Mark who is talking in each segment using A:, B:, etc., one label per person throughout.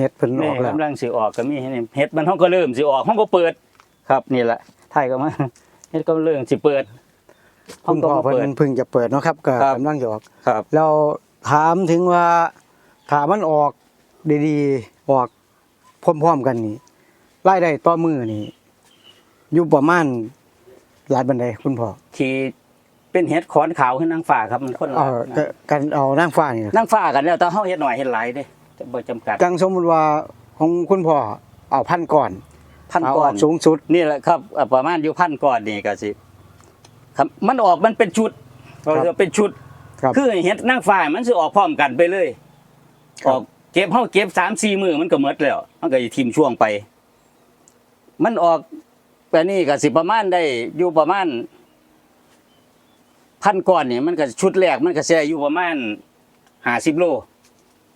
A: เฮ็ดเพิ่นอ
B: นี่
A: อกแล้ว
B: กำลังสิออกก็มีนี่เฮ็ดมันห้องก็เริ่มสิออกห้องก็เปิด ครับนี่แหละไทยก็มาเฮ็ดก็เริ่มสิเปิดห้
A: คุ
B: อง
A: ณ
B: ก็
A: พ่อ
B: มา
A: เพิ่
B: เปิด
A: นเพิ่งจะเปิดเนาะครับก็
B: ครับ
A: กำลังจะออก
B: ครับ
A: เราถามถึงว่าถ้ามันออกดีๆออกพร้อมๆกันนี่รายได้ต่อมือนี่อยู่ประมาณหลายบันไดคุณพ่อ
B: ที่เป็นเฮ็ดขอนขาวขึ้นนางฟ้าครับมันคนละ
A: เอาก็กันเอานางฟ้านี่นะ
B: นางฟ้ากันแล้วแต่เฮาเฮ็ดหน่อยเฮ็ดหลายเด้จะ บ่จำกัด
A: จังสมมุติว่าของคุณพ่อเอาพันก่อน
B: พัน
A: เอา
B: ก้
A: อ
B: อ
A: อนกสูงสุด
B: นี่แหละครับอะประมาณอยู่พันก้อนนี่ก็สิครับมันออกมันเป็นชุด
A: ครับ
B: เราจะเป็นชุด
A: ครับ
B: คือเฮ็ดนางฟ้ามันสิออกพร้อมกันไปเลย
A: ครั
B: อบอกเก็บเฮาเก็บ3 4มื้อมันก็หมดแล้ว มันก็สิทิ่มช่วงไป มันออกแบบนี้ก็สิประมาณได้อยู่ประมาณพันก้อนนี่มันก็ชุดแรกมันก็สิได้อยู่ประมาณ50โล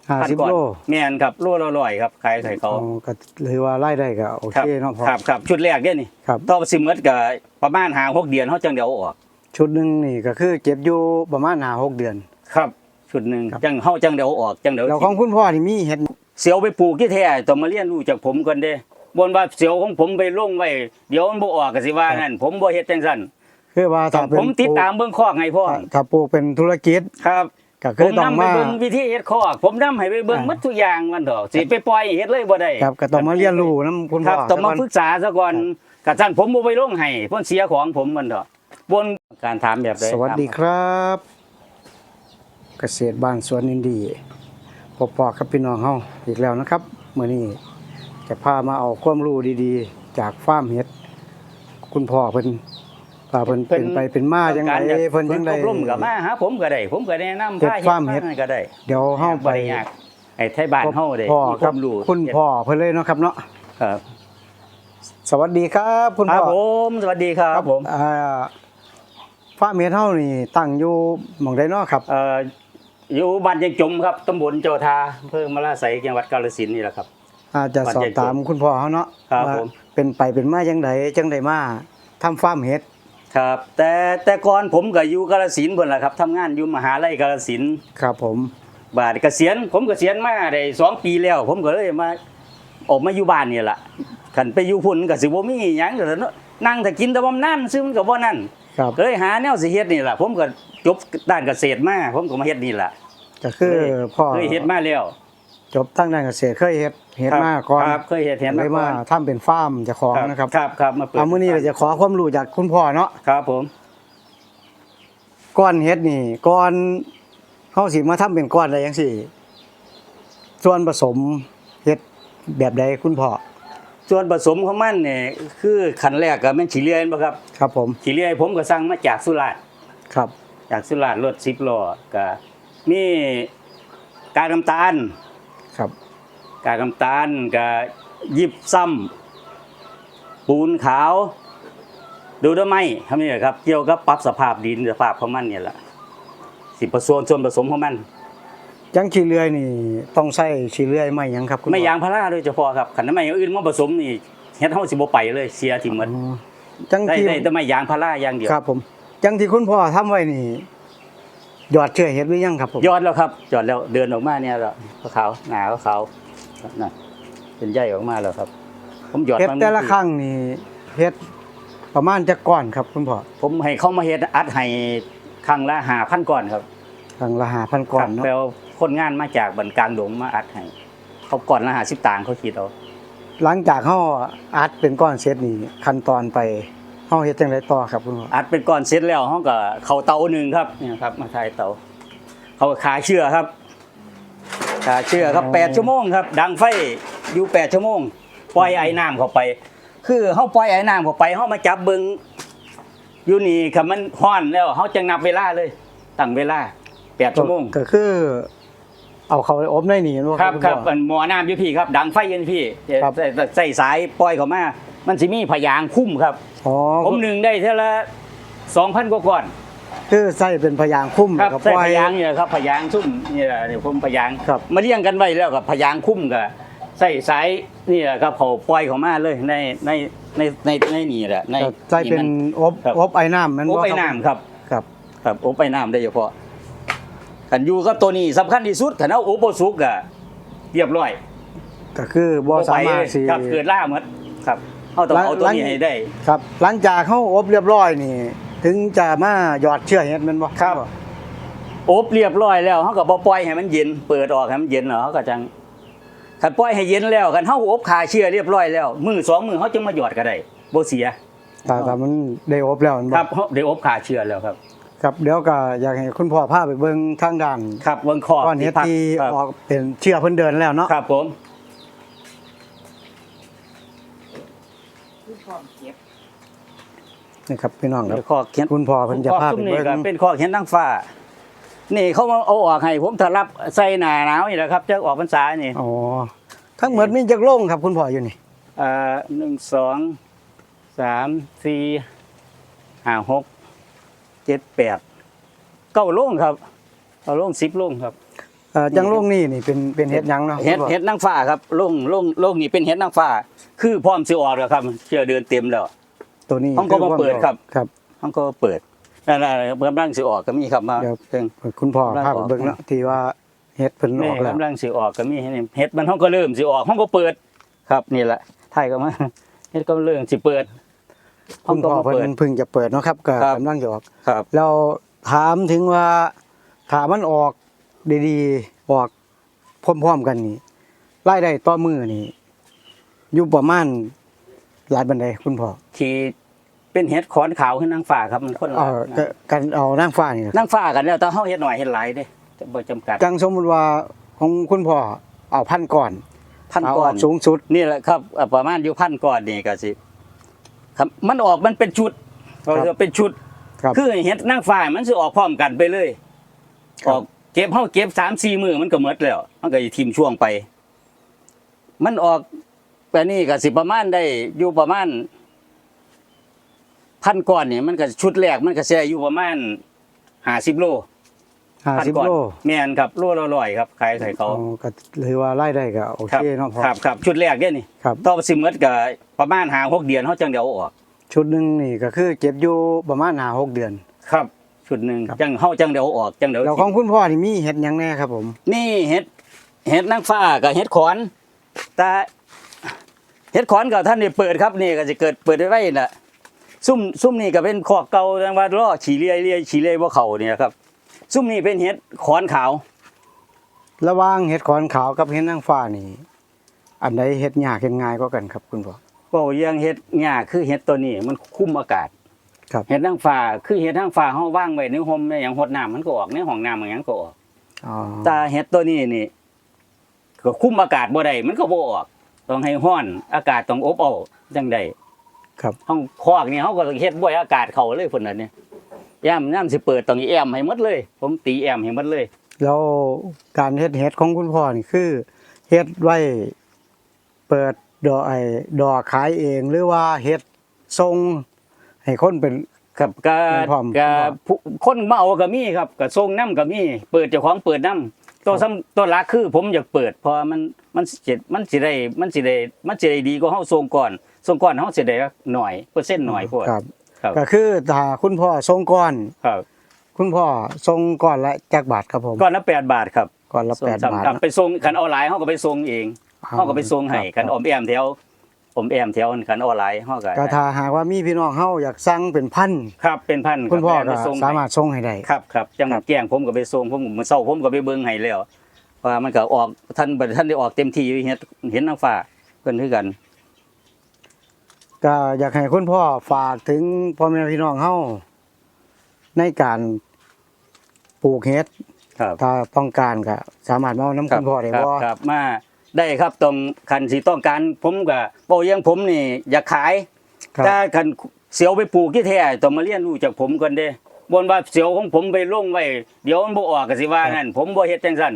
A: ห้า
B: พัน
A: สิบ
B: ก้อน
A: โล
B: แม่นครับโลละร้อยครับขายให้เขา
A: อ๋อก็เลยว่ารายได้ก็โอ
B: ครั
A: เคเนาะพ่อ
B: ครับครับชุดแรกเด้นี่
A: ครับ
B: ต่อสิหมดก็ประมาณ5 6เดือนเฮาจังเดียวเอาออก
A: ชุดหนึ่งนี่ก็คือเก็บอยู่ประมาณหาหกเดือน
B: ครับ ชุดหนึ่ง
A: ครับ
B: จังเฮาจังเดี๋ยวเอาออกจังเดี๋ยว
A: แล้วของคุณพ่อนี่มีเห็ด
B: เสียวไปปลูกที่แท้ต้องมาเรียนรู้จากผมก่อนเด้บนว่าเสียวของผมไปลงไว้เดี๋ยวมันบ่ออกก็สิว่านั่นผมบ่เฮ็ดจังซั่น
A: คือว่าถ้าเป็น
B: ผมติดตามเบิ่งคอกให้พ่อ
A: ถ้าถ้าปลูกเป็นธุรกิจ
B: ครับ
A: ก็
B: ผ
A: คือ
B: ม
A: ต้อง
B: นำไป
A: มา
B: เบิ่งวิธีเฮ็ดคอก ผมนำให้ไปเบิ่ง
A: อ่า
B: หมดทุกอย่างมันดอกสิไปปล่อยเฮ็ดเลยบ่ได้
A: ครับก็ต้องมาเรียนรู้นํคุณ
B: ค
A: พ่
B: รั
A: อบ
B: ต้องมา
A: ซะก่น
B: ปรึกษาซะก่อนกะซั่นผมบ่ไปลงให้เพิ่นเสียของผมมันดอกบนการถามแบบใด
A: สวัสดีครับ เกษตรบ้านสวนอินดีพบปอกับพี่น้องเฮาอีกแล้วนะครับมื้อนี้จะพามาเอาความรู้ดีๆ จากฟาร์มเห็ด คุณพ่อเพิ่น ว่าเพิ่นเป็นไปเป็นมาจังได
B: การอยาก
A: เพิ่นจังได
B: อบรมก็มาหาผมก็ได้ผมก็แนะนำ
A: เฮ็ด
B: พาเฮ็ด
A: ฟาร์มเฮ็ด
B: มาก็ได้
A: เดี๋ยวเฮาไป
B: บ่ได้ยากไอ้ไทยบ้านเฮาเด้
A: พ่อ
B: มี
A: ค
B: ค
A: รั
B: วา
A: บ
B: มรู้
A: คุณพ่อเพิ่นเลยเนาะครับเนาะ
B: ครับ
A: สวัสดีครับคุณ
B: ครั
A: พ่
B: บ
A: อ
B: ผมสวัสดีครับผม
A: อ่าฟาร์มเห็ดเฮานี่ตั้งอยู่หม่องใดเนาะครับ
B: เอ่ออยู่บ้านยังจมครับตำบลโจทาอำเภอมะลาไสจังหวัดกาฬสินธุ์นี่แหละครับ
A: อาจจะสอบถามคุณพ่อเฮาเนาะ
B: ครับ
A: ว่า
B: ผม
A: เป็นไปเป็นมาจังไดจังไดมาทำฟาร์มเห็ด
B: ครับ แต่แต่ก่อนผมก็อยู่กาฬสินธุ์เพิ่นล่ะครับทำงานอยู่มหาลัยกาฬสินธุ์
A: ครับผม
B: บาดเกษียณผมเกษียณมาได้สองปีแล้ว ผมก็เลยมาออกมาอยู่บ้านนี่ล่ะคันไปอยู่พุ่นก็สิบ่มีหยังก็เนาะนั่งถ้ากินแต่บ่นั่นซึ่งมันก็บ่นั่น
A: ครับ
B: ก็เลยหาแนวสิเฮ็ดนี่ล่ะผมก็จบด้านเกษตรมาผมก็มาเฮ็ดนี่ล่ะ
A: ก็คือพ่อ
B: เคยเฮ็ดมาแล้ว
A: จบทั้งด้านเกษตรเคยเฮ็ดเฮ็ดมาก่อน
B: ครับเคยเฮ็ดเฮ็ด
A: เล
B: มายก่
A: มา
B: อน
A: ทำเป็นฟาร์มเจ้าของนะครับ
B: ครับครับมาเปิด
A: เอามื้อนี้เราจะขอความรู้จากคุณพ่อเนาะ
B: ครับผม
A: ก้อนเฮ็ดนี่ก้อนเฮาสิมาทำเป็นก้อนได้จังซี่ ส่วนผสมเฮ็ดแบบใดคุณพ่อ
B: ส่วนผสมของมันเนี่ยคือขั้นแรกก็แม่นขี้เลื่อยบ่ครับ
A: ครับผม
B: ขี้เลื่อยผมก็สั่งมาจากสุราษฎร์
A: ครับ
B: จากสุราษฎร์รถ10ล้อก็มีกากน้ำตาล
A: ครับ
B: กากน้ำตาลก็ยิบซ้ำปูนขาว ดูด้วยไหมทำนี่แหละครับ เกี่ยวกับปรับสภาพดินสภาพของมันเนี่ยแหละสิผสมส่วนผสมของมัน
A: จังขี้เลื่อยนี่ต้องใช้ขี้เลื่อยไม้หยังครับคุณพ่อ
B: ไม่ยางพาราโดยเฉพาะครับขันไม่อย่างอื่นมาผสมนี่เฮ็ดเฮาสิบ่ไปเลยเสียทิ่มหมด
A: อ๋อจัง
B: ได้
A: ที่
B: ได้แต่ไม่ยางพาราอย่างเดียว
A: ครับผม จังที่คุณพ่อทำไว้นี่ยอดเชื่อเฮ็ดหรือยังครับผม
B: ยอดแล้วครับยอดแล้วเดินออกมาเนี่ยแล้วขาวๆหนาขาวๆ น่ะเป็นใหญ่ออกมาแล้วครับ ผมหยอด
A: เฮ็ด
B: มัน
A: แต่ละครั้งนี่เฮ็ดประมาณจักก้อนครับคุณพ่อ
B: ผมให้เขามาเฮ็ดอัดให้ครั้งละ5,000ก่อนครับ
A: ครั้งละ5,000ก้อน
B: ครับ
A: เนาะ
B: แปลว่าคนงานมาจากบันกลางดงมาอัดให้เขาก่อนละ50ตังค์เขาคิดเอา
A: หลังจากเฮาอัดเป็นก้อนเสร็จนี่ขั้นตอนไปเฮาเฮ็ดจังไดต่อครับคุณพ่อ
B: อัดเป็นก้อนเสร็จแล้วเขาก็เข้าเตาหนึ่งครับเนี่ยครับ มาทายเตาเขาก็ขาเชื่อครับ ขาเชื่อครับแปดชั่วโมงครับดังไฟอยู่แปดชั่วโมงปล่อยไอ้น้ำเข้าไป คือเขาปล่อยไอ้น้ำเข้าไปเขามาจับเบิงอยู่นี่ครับมันฮ้อนแล้วเขาจะนับเวลาเลยตั้งเวลาแปดชั่วโมง
A: ก็คือ เอาเข้าไปอบในนี่เนาะ
B: ครับ
A: ณ
B: ครับ
A: พ่อ
B: มันหมอน้ำอยู่พี่ครับ ดังไฟอยันพี่
A: ครับ
B: ใส่ใส่สายปล่อยเข้ามามันสิมีพยางคุ้มครับ
A: อ๋อ
B: ผมหนึ่งได้เท่าละสองพันกว่าก่อน
A: คือใส่เป็นพยางค์คุ้ม
B: ครับ
A: กับ
B: ใส่
A: ปล่อ
B: พ
A: ย
B: ยางเนี่ยครับพยางซุ่มนี่แหละเนี่ยผมพยาง
A: ครับ
B: มาเลี้ยงกันไว้แล้วกับพยางคุ้มกับใส่สายนี่แหละครับเขาปล่อยเขามาเลยในในในในในนี่แหละใน
A: ก็ใส่เป็นอบ
B: ครับ
A: อบไอ้น้ำแมัน
B: โอ้
A: บ่
B: ไปน้ำครับ
A: ครับ
B: ครับโอ้ไปน้ำได้เฉพาะขันอยู่กับตัวนี้สำคัญที่สุดขันเอาโอโปสุกอะเรียบร้อย
A: ก็คือบ่สามารถสิ
B: ครับเกิดล่าหมดครับเฮาต้องเอาตัวนี้ให้ได้
A: ครับ หลังจากเขาอบเรียบร้อยนี่ ถึงจะมาหยอดเชื้อเห็ดแมันบ่
B: ครับ อบเรียบร้อยแล้วเฮาก็บ่ปล่อยให้มันเย็น เปิดออกให้มันเย็นเนาะเฮาก็จังคันปล่อยให้เย็นแล้วคันเฮาอบคาเชื้อเรียบร้อยแล้วมือสองมือเฮาจึงมาหยอดก็ได้บ่เสีย
A: แต่แต่มันได้อบแล้วแมัน
B: ค
A: บ่
B: รับเฮาได้อบคาเชื้อแล้วครับ
A: ครับเดี๋ยวก็อยากให้คุณพ่อพาไปเบิ่งทางด้าน
B: ครับเบิ่งคอ
A: ก้อนเห็ดที่
B: ครับ
A: ออกเป็นเชื้อเพิ่นเดินแล้วเนาะ
B: ครับผม
A: นี่ครับพี่น้องครับ
B: คอเห็ด
A: คุณพ่อเพิ่นจะพา
B: คอ
A: ไป
B: ซุ่มนี่
A: เบิ่ง
B: ก็เป็นคอเห็ดนางฟ้า นี่เขามาเอาออกให้ผมถ้ารับใส่หน้าหนาวนี่แหละครับจะออกพรรษานี่
A: อ๋อทั้งหมดมีจักโลงครับ คุณพ่ออยู่นี่
B: เอ่อหนึ่งสองสามสี่ห้าหกเจ็ดแปดเก้าโล่งครับเก้าโล่งสิบโล่งครับ
A: เอ่อจังโลงนี่นี่เป็นเป็นเห็ดหยังเนาะ
B: เห็ด
A: คุณพ่อ
B: เห็ดนางฟ้าครับโล่งโล่งโล่งนี่เป็นเห็ดนางฟ้า คือพร้อมสิออกแล้วครับเชื่อเดือนเต็มแล้ว
A: ตัวนี้
B: ห้องก็มาเปิดครับ
A: ครับ
B: ห้องก็เปิดนั่นน่ะกำลังสิออกก็มีครับมา
A: เดี๋ยว
B: เพิ่ง
A: คุณพ่อ
B: ได้
A: พาไป
B: ออก
A: เบิ่งเนาะที่ว่าเห็ดเพิ่นอ
B: นี่
A: อกแล้ว
B: กำลังสิออกก็มีเห็ดเห็ดมันห้องก็เริ่มสิออกห้องก็เปิด ครับนี่แหละถ่ายก็มาเห็ดก็เริ่มสิเปิดห้อ
A: คุ
B: ง
A: ณ
B: ก็
A: พ่อ
B: มา
A: เพิ่
B: เปิด
A: นเพิ่งจะเปิดเนาะครับก็
B: ครับ
A: กำลังจะออก
B: ครับ
A: เราถามถึงว่าถ้ามันออกดีๆออกพร้อมๆกันนี่รายได้ต่อมือนี่อยู่ประมาณ หลายบันไดคุณพ่อ
B: ที่เป็นเห็ดขอนขาวขึ้นนางฟ้าครับมันคนละ
A: เออก็กันเอานางฟ้านี่นะครับ
B: นางฟ้ากันแล้วแต่เฮาเฮ็ดหน่อยเฮ็ดหลายเด้จะบ่จำกัด
A: จังสมมุติว่าของคุณพ่อเอาพันก่อน
B: พัน
A: เอา
B: ก้อ
A: อนอกสูงสุด
B: นี่แหละครับอะประมาณอยู่พันก้อนนี่ก็สิ ครับ มันออกมันเป็นชุด
A: ครับ
B: เราจะเป็นชุด
A: ครับ
B: คือเห็ดนางฟ้ามันสิออกพร้อมกันไปเลย
A: ครับ
B: ออกเก็บเฮาเก็บ3-4มื้อมันก็หมดแล้ว มันก็สิทิ่มช่วงไป มันออก แต่นี่ก็สิประมาณได้อยู่ประมาณพันก้อนนี่มันก็ชุดแรกมันก็สิได้อยู่ประมาณ50โล
A: ห้า
B: พัน
A: สิบ
B: ก้อน
A: โล
B: แม่นครับโลละร้อยครับขายใส่เขา
A: อ๋อก็ถือว่ารายได้ก็โอ
B: ครับ
A: เคเนาะพ่อ
B: ครับครับชุดแรกเนี่ยนี่
A: ครับ
B: ต่อไปสิหมดก็ประมาณหาหกเดือนเขาจังเดียวเอาออก
A: ชุดหนึงนี่ก็คือเก็บอยู่ประมาณห้าหกเดือน
B: ครับ ชุดหนึ่ง
A: ครับ
B: จังเขาจังเดียวเอาออกจังเดียว
A: แล้วของคุณพ่อนี่มีเห็ดหยังแน่ครับผม
B: นี่เห็ดเห็ดนางฟ้ากับเห็ดขอนแต่ เห็ดขอนกับท่านนี่เปิดครับนี่ก็จะเกิดเปิดไว้น่ะซุ่มซุ่มนี่ก็เป็นขอกเก่าจังว่าล่อฉีเลียเลียฉีเลียบ่เขาเนี่ยครับ ซุ่มนี่เป็นเห็ดขอนขาว
A: ระหว่างเห็ดขอนขาวกับเห็ดนางฟ้านี่ อันใดเห็ดยากเห็ดง่ายก็กันครับ คุณพ่อ
B: เว้าเรื่องเห็ดหญ้าคือเห็ดตัวนี้มันคุมอากาศ
A: ครับ
B: เห็ดนางฟ้าคือเห็ดนางฟ้าเฮาว่างไว้ในห่มในหยังหดน้ำมันก็ออกในห้องน้ำมันหยังก็ออก
A: อ๋อ
B: ตาเห็ดตัวนี้นี่ก็คุมอากาศบ่ได้มันก็บ่ออก ต้องให้ร้อนอากาศต้องอบเอาจังได
A: ครับ
B: ห้องคอกนี่เฮาก็เฮ็ดบ่ให้อากาศเข้าเลยพุ่นน่ะเนี่ยยามยามสิเปิดต้องแอมให้หมดเลย ผมตีแอมให้หมดเลย
A: แล้วการเฮ็ดเห็ดของคุณพ่อนี่คือเฮ็ดไว้เปิดดอกไอ้ดอกขายเองหรือว่าเฮ็ดส่งให้คนเป็น
B: ครับก็
A: เป็นพร้อม
B: ก็ผู้คนมาเอาก็มีครับก็ส่งน้ำก็มีเปิดเจ้าของเปิดน้ำ ตัวซ้ำตัวหลักคือผมอยากเปิดเพราะมันมันสิมันสิได้มันสิได้มันสิได้ดีกว่าเฮาส่งก่อนส่งก่อนเฮาสิได้หน่อยเปอร์เซ็นต์หน่อยพวก
A: ครับ
B: ครับ
A: ก็คือถ้าคุณพ่อส่งก่อน
B: ครับ
A: คุณพ่อส่งก่อนละจักบาทครับผม
B: ก้อนละแปดบาทครับ
A: ก่อนละ
B: ส่ง
A: แปด
B: ซ้ำ
A: บาท
B: ครับไปส่งขันออนไลน์เขาก็ไปส่งเองเขาก็ไปส่งให้
A: ครับ
B: ขันออมแอมแถว อมแอมแถวขันออนไลน์เขาก็
A: ก็ถ้าหากว่ามีพี่น้องเฮาอยากสั่งเป็นพัน
B: ครับเป็นพัน
A: คุณพ่อ
B: รับ
A: ก็
B: ไปส่ง
A: สามารถส่งให้ได้
B: ครับครับจัง
A: ครับ
B: แจ้งผมก็ไปส่งผมมื้อเช้าผมก็ไปเบิ่งให้แล้วว่ามันก็ออกท่านบ่ท่านได้ออกเต็มที่อยู่เฮ็ดเห็นนางฟ้าเพิ่นคือกัน
A: ก็อยากให้คุณพ่อฝากถึงพ่อแม่พี่น้องเฮาในการปลูกเห็ด
B: ครับ
A: ถ้าต้องการก็สามารถมาเอาน้ำคุณพ่อได้
B: ครับ
A: บ่
B: ครับมา ได้ครับตรงคันสิต้องการผมก็บ่อยังผมนี่อยากขาย
A: ครับ
B: ถ้าคันเสียวไปปลูกที่แท้ต้องมาเรียนรู้จากผมก่อนเด้บนว่าเสียวของผมไปลงไว้เดี๋ยวมันบ่ออกก็สิว่านั่นผมบ่เฮ็ดจังซั่น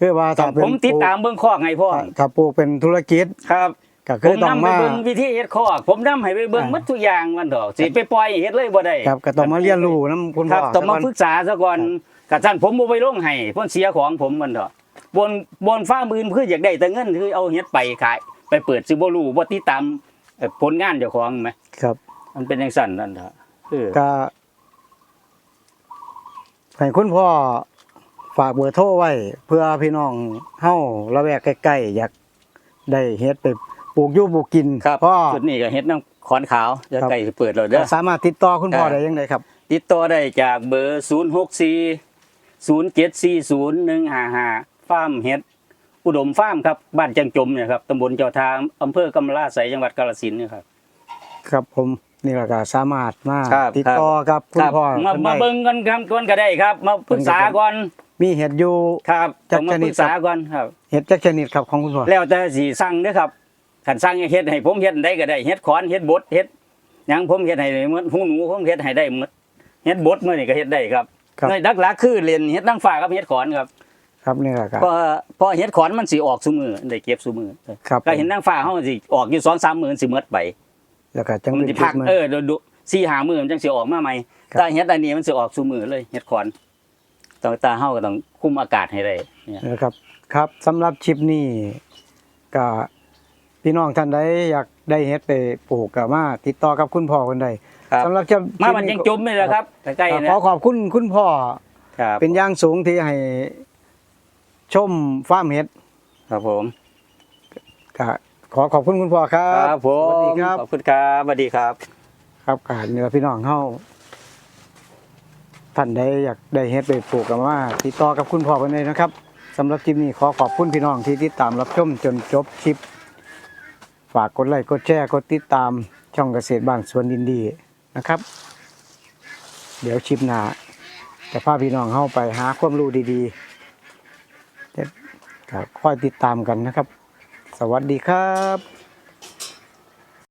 A: คือว่า
B: ต้
A: ถ้า
B: อง
A: เป็น
B: ผมติดตามเบิ่งคอกให้พ่อ
A: ถ้าถ้าปลูกเป็นธุรกิจ
B: ครับ
A: ก็
B: ผ
A: คือ
B: ม
A: ต้อง
B: นำไป
A: มา
B: เบิ่งวิธีเฮ็ดคอกผมนำให้ไปเบิ่ง
A: อ่า
B: หมดทุกอย่างมันดอกสิไปปล่อยเฮ็ดเลยบ่ได้
A: ครับก็ต้องมาเรียนรู้นํคุณ
B: ค
A: พ่
B: รั
A: อบ
B: ต้องมา
A: ซะก่น
B: ปรึกษาซะก่อนกะซั่นผมบ่ไปลงให้เพิ่นเสียของผมมันดอก บนบนฟ้ามืนคืออยากได้แต่เงินคือเอาเฮ็ดไปขาย ไปเปิดสิบ่รู้บ่ติดตามเอ่อผลงานเจ้าของแหม
A: ครับ
B: มันเป็นจังซั่นนั่นเถอะคือ
A: ก็ให้คุณพ่อฝากเบอร์โทรไว้ เพื่อพี่น้องเฮาละแวกใกล้ๆอยากได้เฮ็ดไปปลูกอยู่ปลูกกิน
B: ครับ
A: พ่อ
B: จุดนี้ก็เฮ็ดน้ำขอนขาวจะ
A: ครับ
B: ใกล้สิเปิดแล้วเด้อ
A: สามารถติดต่อคุณพ่อ
B: ครับ
A: ได้ยังไงครับ
B: ติดต่อได้จากเบอร์ 0 6 4 0 7 4 0 1 5 5 ฟาร์มเฮ็ดอุดมฟาร์มครับบ้านจังจมเนี่ยครับตำบลเจ้าทางอำเภอกำมะลาไสจังหวัดกาฬสินธุ์เนยครับ
A: ครับผมนี่แหละก็สามารถมา
B: ครับ
A: ติดต่อกับคุ
B: ค
A: ณ
B: รับ
A: พ่อ
B: มา
A: เพิ่น
B: มา
A: ได้
B: เบิ่งกันครับก่อนก็ได้ครับ มาปรึกษาก่อน
A: มีเห็ดอยู่
B: ครับ
A: จั
B: ต้
A: ก
B: องมา
A: ชนิ
B: ป
A: ด
B: รึกษาก่อนครับ
A: เห็ดจักชนิดครับของคุณพ่อ
B: แล้วแต่สิสั่งเด้อครับคันสั่งให้เฮ็ดให้ผมเฮ็ดได้ก็ได้เฮ็ดขอนเฮ็ดบดเฮ็ดหยังผมเฮ็ดให้ได้หมดหูหนูผมเฮ็ดให้ได้หมดเฮ็ดบดมื้อนี่ก็เฮ็ดได้ครับ
A: ครับ
B: ในหลักๆคือเรียนเฮ็ดนางฟ้ากับเฮ็ดขอนครับ
A: ครับนี่แหละครับ
B: เพราะเพราะเฮ็ดขอนมันสิออกซุมือได้เก็บซุมือ
A: ครับ
B: ก็เห็นนางฟ้าเฮาสิออกอยู่2-3มื้อสิหมดไป
A: แล้วก็จัง
B: มันสิพัก
A: มา
B: เออดูดู4-5มื้อมันจังสิออกมาใหม่
A: ครับ
B: แต่เฮ็ดอันนี้มันสิออกซุมือเลยเฮ็ดขอนต้องตาเฮาก็ต้องคุมอากาศให้ได้เนี่ย
A: นะครับ ครับสำหรับชิปนี้ก็พี่น้องท่านใดอยากได้เห็ดไปปลูกก็มาติดต่อกับคุณพ่อคนใด
B: ครับ
A: สำหรับชิป
B: มามันยังจมนี่แหละครับใกล้ๆ
A: ข
B: นะ
A: อขอบคุณคุณพ่อ
B: ครับ
A: เป็นอย่างสูงที่ให้ ชมฟาร์มเห็ด
B: ครับผม
A: ก็ขอขอบคุณคุณพ่อครับ
B: ครับผ
A: สวัสดี
B: ม
A: ครับ
B: ขอบคุณครับสวัสดีครับ
A: ครับการเนี่ยพี่น้องเฮาท่านใดอยากได้เฮ็ดไปปลูกกันว่าติดต่อกับคุณพ่อกันเลยนะครับสำหรับคลิปนี้ขอขอบคุณพี่น้องที่ติดตามรับชมจนจบคลิป ฝากกดไลค์กดแชร์กดติดตามช่องเกษตรบ้านสวนดินดีนะครับ เดี๋ยวคลิปหน้าจะพาพี่น้องเฮาไปหาความรู้ดีๆเดี๋ยวก็ คอยติดตามกันนะครับ สวัสดีครับ